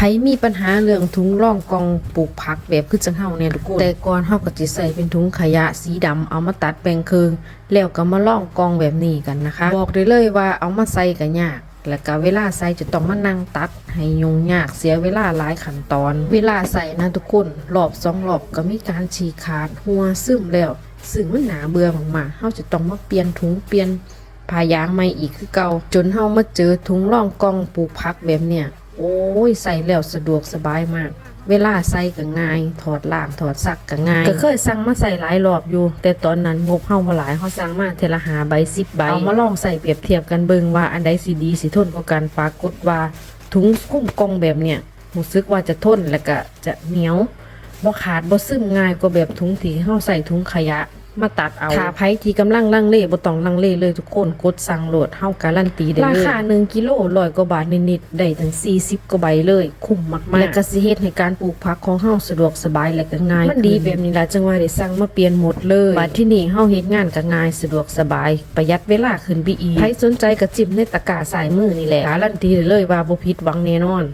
ไผมีปัญหาเรื่องถุงร่องกองปลูกผักแบบคือจังเฮาเนี่ยทุกคนแต่ก่อนเฮาก็สิใส่เป็นถุงขยะสีดำเอามาตัดแบ่งครึ่งแล้วก็มาร่องกองแบบนี้กันนะคะ บอกได้เลยว่าเอามาใส่ก็ยากแล้วก็เวลาใส่จะต้องมานั่งตัด ให้ยุ่งยากเสียเวลาหลายขั้นตอน เวลาใส่นะทุกคนรอบสองรอบก็มีการฉีกขาดหัวซึมแล้วซึ่งมันหนาเบื่อมากๆเฮาจะต้องมาเปลี่ยนถุงเปลี่ยนผ้ายางใหม่อีกคือเก่าจนเฮามาเจอถุงร่องกองปลูกผักแบบเนี้ย โอ้ยใส่แล้วสะดวกสบายมาก เวลาใส่ก็ง่าย ถอดล่างถอดซักก็ง่าย ก็เคยสั่งมาใส่หลายรอบอยู่ แต่ตอนนั้นงบเฮาบ่หลายเฮาสั่งมาเทละหาใบสิบใบ เอามาลองใส่เปรียบเทียบกันเบิ่งว่าอันใดสิดีสิทนกว่ากันปรากฏว่าถุงคุ้มกองแบบเนี้ยรู้สึกว่าจะทนและก็จะเหนียวบ่ขาดบ่ซึมง่ายกว่าแบบถุงที่เฮาใส่ถุงขยะ มาตัดเอาถ้าไผที่กำลังลังเลบ่ต้องลังเลเลยทุกคนกดสั่งโหลดเฮาการันตีได้เลยราคา1กิโลร้อยกว่าบาทนิดๆได้ถึง 40กว่าใบเลยคุ้มมากๆและก็สิเฮ็ดให้การปลูกผักของเฮาสะดวกสบายและก็ง่ายมันดีแบบนี้ล่ะจังว่าได้สั่งมาเปลี่ยนหมดเลยบัดที่นี่เฮาเฮ็ดงานก็ง่ายสะดวกสบาย ประหยัดเวลาขึ้นไปอีกใครสนใจก็จิ้มในตะกร้าสายมือนี่แหละการันตีได้เลยว่าบ่ผิดหวังแน่นอน